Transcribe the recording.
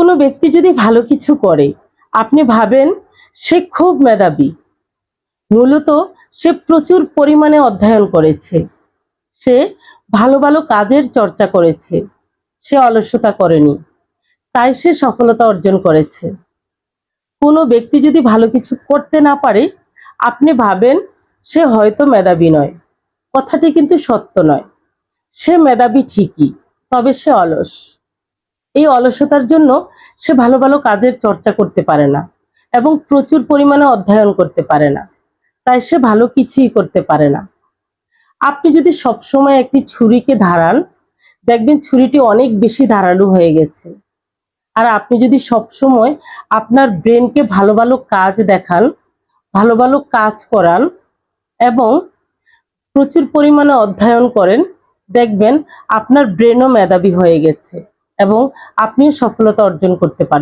কোনো ব্যক্তি যদি ভালো কিছু করে, আপনি ভাবেন সে খুব মেধাবী। মূলত সে প্রচুর পরিমাণে অধ্যয়ন করেছে। সে ভালো ভালো কাজের চর্চা করেছে। সে অলসতা করেনি। তাই সে সফলতা অর্জন করেছে। কোনো ব্যক্তি যদি ভালো কিছু করতে না পারে, আপনি ভাবেন সে হয়তো মেধাবী নয়। কথাটি কিন্তু সত্য নয়। সে মেধাবী ঠিকই, তবে সে অলস। এই অলসতার জন্য সে ভালো ভালো কাজের চর্চা করতে পারে না এবং প্রচুর পরিমাণে অধ্যয়ন করতে পারে না। তাই সে ভালো কিছুই করতে পারে না। আপনি যদি সবসময় একটি ছুরিকে ধারান, দেখবেন ছুরিটি অনেক বেশি ধারালু হয়ে গেছে। আর আপনি যদি সবসময় আপনার ব্রেনকে ভালো ভালো কাজ দেখান, ভালো ভালো কাজ করান এবং প্রচুর পরিমাণে অধ্যয়ন করেন, দেখবেন আপনার ব্রেনও মেধাবী হয়ে গেছে। এবং আপনিও সফলতা অর্জন করতে পারবেন।